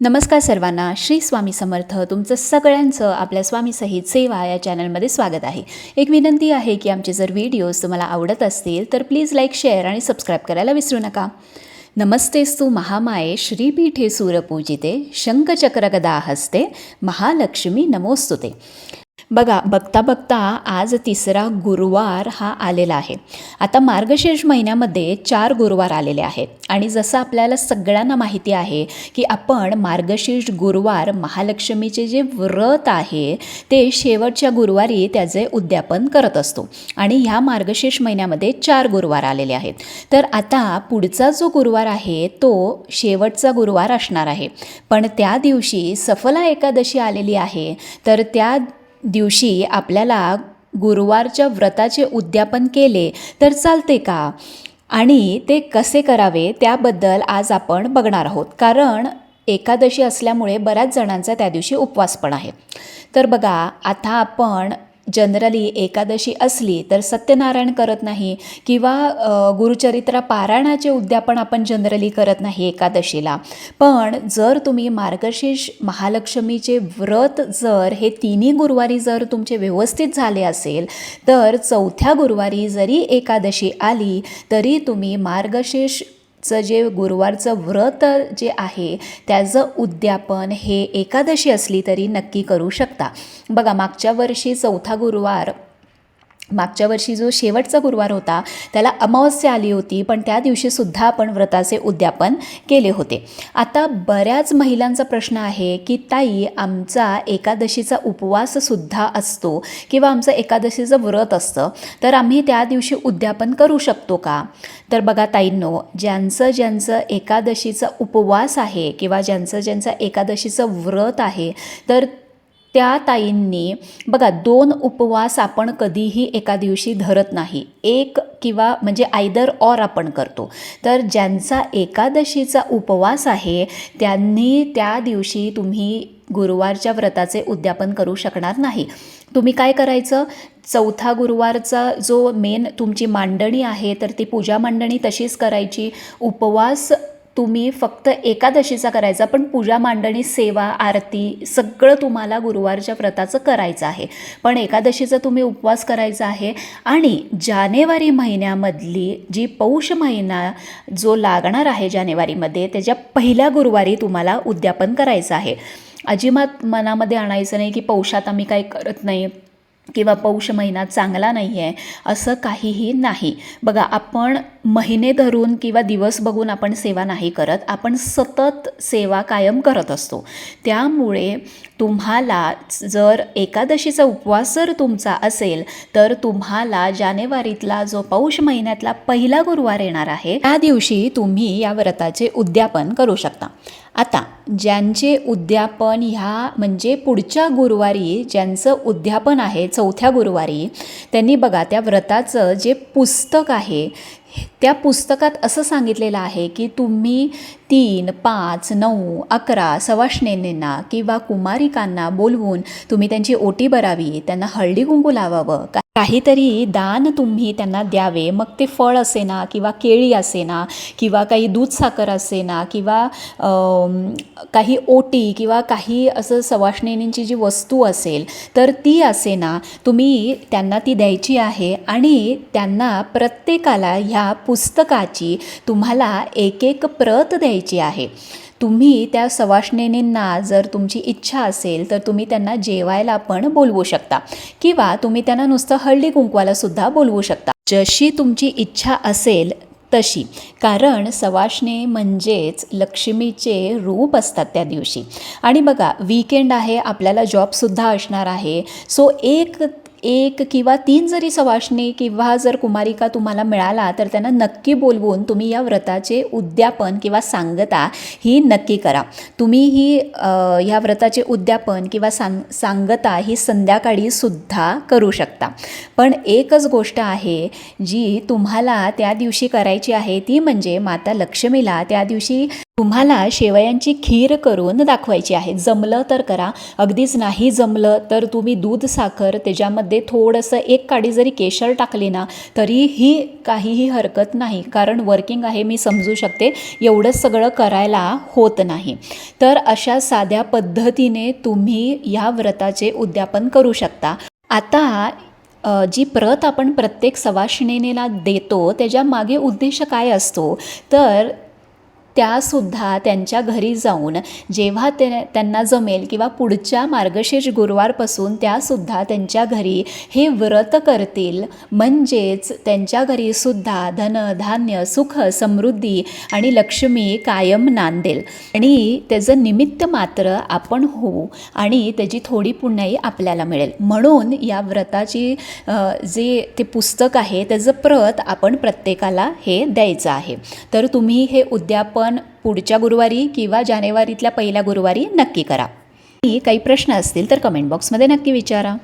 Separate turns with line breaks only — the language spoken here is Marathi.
नमस्कार सर्वांना श्री स्वामी समर्थ. तुमचं सगळ्यांचं आपल्या स्वामी सहित सेवा या चॅनलमध्ये स्वागत आहे. एक विनंती आहे की आमचे जर व्हिडिओज तुम्हाला आवडत असतील तर प्लीज लाईक शेअर आणि सबस्क्राईब करायला विसरू नका. नमस्तेस्तु महामाये श्रीपीठे सूरपूजिते शंखचक्रगदा हस्ते महालक्ष्मी नमोस्तुते. बघा बघता बघता आज तिसरा गुरुवार हा आलेला आहे. आता मार्गशीर्ष महिन्यामध्ये चार गुरुवार आलेले आहेत. आणि जसं आपल्याला सगळ्यांना माहिती आहे की आपण मार्गशीर्ष गुरुवार महालक्ष्मीचे जे व्रत आहे ते शेवटच्या गुरुवारी त्याचे उद्यापन करत असतो. आणि ह्या मार्गशीर्ष महिन्यामध्ये चार गुरुवार आलेले आहेत. तर आता पुढचा जो गुरुवार आहे तो शेवटचा गुरुवार असणार आहे. पण त्या दिवशी सफला एकादशी आलेली आहे तर त्या दिवशी आपल्याला गुरुवारच्या व्रताचे उद्यापन केले तर चालते का? आणि ते कसे करावे त्याबद्दल आज आपण बघणार आहोत. कारण एकादशी असल्यामुळे बऱ्याच जणांचा त्या दिवशी उपवास पण आहे. तर बघा आता आपण जनरली एकादशी असली तर सत्यनारायण करत नाही किंवा गुरुचरित्र गुरुचरित्रा पारायणाचे उद्यापन आपण जनरली करत नाही एकादशीला. पण जर तुम्ही मार्गशीर्ष महालक्ष्मीचे व्रत जर हे तिन्ही गुरुवारी जर तुमचे व्यवस्थित झाले असेल तर चौथ्या गुरुवारी जरी एकादशी आली तरी तुम्ही मार्गशीर्ष चं जे गुरुवारचं व्रत जे आहे त्याचं उद्यापन हे एकादशी असली तरी नक्की करू शकता. बघा मागच्या वर्षी चौथा गुरुवार मागच्या वर्षी जो शेवटचा गुरुवार होता त्याला अमावस्या आली होती पण त्या दिवशीसुद्धा आपण व्रताचे उद्यापन केले होते. आता बऱ्याच महिलांचा प्रश्न आहे की ताई आमचा एकादशीचा उपवाससुद्धा असतो किंवा आमचं एकादशीचं व्रत असतं तर आम्ही त्या दिवशी उद्यापन करू शकतो का? तर बघा ताईंनो ज्यांचं ज्यांचं एकादशीचा उपवास आहे किंवा ज्यांचं ज्यांचं एकादशीचं व्रत आहे तर त्या ताईंनी बघा दोन उपवास आपण कधीही एका दिवशी धरत नाही. एक किंवा म्हणजे आयदर ऑर आपण करतो. तर ज्यांचा एकादशीचा उपवास आहे त्यांनी त्या दिवशी तुम्ही गुरुवारच्या व्रताचे उद्यापन करू शकणार नाही. तुम्ही काय करायचं? चौथा गुरुवारचा जो मेन तुमची मांडणी आहे तर ती पूजा मांडणी तशीच करायची. उपवास तुम्ही फक्त एकादशीचा करायचा पण पूजा मांडणी सेवा आरती सगळं तुम्हाला गुरुवारच्या व्रताचं करायचं आहे. पण एकादशीचा तुम्ही उपवास करायचा आहे आणि जानेवारी महिन्यामधली जी पौष महिना जो लागणार आहे जानेवारीमध्ये त्याच्या पहिल्या गुरुवारी तुम्हाला उद्यापन करायचं आहे. अजिबात मनामध्ये आणायचं नाही की पौषात आम्ही काही करत नाही. किंवा पौष महिना चांगला नाही आहे असं काहीही नाही. बघा आपण महिने धरून किंवा दिवस बघून आपण सेवा नाही करत आपण सतत सेवा कायम करत असतो. त्यामुळे तुम्हाला जर एकादशीचा उपवास जर तुमचा असेल तर तुम्हाला जानेवारीतला जो पौष महिन्यातला पहिला गुरुवार येणार आहे त्या दिवशी तुम्ही या व्रताचे उद्यापन करू शकता. आता ज्यांचे उद्यापन ह्या म्हणजे पुढच्या गुरुवारी ज्यांचं उद्यापन आहे चौथ्या गुरुवारी त्यांनी बघा त्या व्रताचं जे पुस्तक आहे त्या पुस्तकात असं सांगितलेलं आहे की तुम्ही तीन पाच नऊ अकरा सवाष्णेंना किंवा कुमारिकांना बोलवून तुम्ही त्यांची ओटी भरावी त्यांना हळदी कुंकू लावावं. का काहीतरी दान तुम्ही त्यांना द्यावे. मग ते फळ असेना किंवा केळी असेना किंवा काही दूध साखर असेना किंवा काही ओटी किंवा काही असं सवाष्णेनींची जी वस्तू असेल तर ती असेना तुम्ही त्यांना ती द्यायची आहे आणि त्यांना प्रत्येकाला ह्या पुस्तकाची तुम्हाला एक एक प्रत द्यायची आहे. तुम्ही त्या सवाष्णेनींना जर तुमची इच्छा असेल तर तुम्ही त्यांना जेवायला पण बोलवू शकता. किंवा तुम्ही त्यांना नुसतं हळदी कुंकवाला सुद्धा बोलवू शकता. जशी तुमची इच्छा असेल तशी. कारण सवाष्णे म्हणजेच लक्ष्मीचे रूप असतात त्या दिवशी. आणि बघा वीकेंड आहे आपल्याला जॉबसुद्धा असणार आहे. सो एक एक किंवा तीन जरी सवाष्णी किंवा जर कुमारिका तुम्हाला मिळाला तर त्यांना नक्की बोलवून तुम्ही या व्रताचे उद्यापन किंवा सांगता ही नक्की करा. तुम्ही ही ह्या व्रताचे उद्यापन किंवा सांग सांगता ही संध्याकाळी सुद्धा करू शकता. पण एकच गोष्ट आहे जी तुम्हाला त्या दिवशी करायची आहे ती म्हणजे माता लक्ष्मीला त्या दिवशी तुम्हाला शेवयांची खीर करून दाखवायची आहे. जमलं तर करा. अगदीच नाही जमलं तर तुम्ही दूध साखर त्याच्यामध्ये थोडंसं एक काडी जरी केशर टाकली ना तरीही काहीही हरकत नाही. कारण वर्किंग आहे मी समजू शकते. एवढं सगळं करायला होत नाही. तर अशा साध्या पद्धतीने तुम्ही या व्रताचे उद्यापन करू शकता. आता जी प्रत आपण प्रत्येक सवाशिणीला देतो त्याच्यामागे उद्देश काय असतो? तर त्यासुद्धा त्यांच्या घरी जाऊन जेव्हा ते त्यांना जमेल किंवा पुढच्या मार्गशीर्ष गुरुवारपासून त्यासुद्धा त्यांच्या घरी हे व्रत करतील. म्हणजेच त्यांच्या घरीसुद्धा धन धान्य सुख समृद्धी आणि लक्ष्मी कायम नांदेल. आणि त्याचं निमित्त मात्र आपण होऊ आणि त्याची थोडी पुण्याई आपल्याला मिळेल. म्हणून या व्रताची जे ते पुस्तक आहे त्याचं प्रत आपण प्रत्येकाला हे द्यायचं आहे. तर तुम्ही हे उद्यापन पुढच्या गुरुवारी किंवा जानेवारीतल्या पहिल्या गुरुवारी नक्की करा. काही प्रश्न असतील तर कमेंट बॉक्समध्ये नक्की विचारा.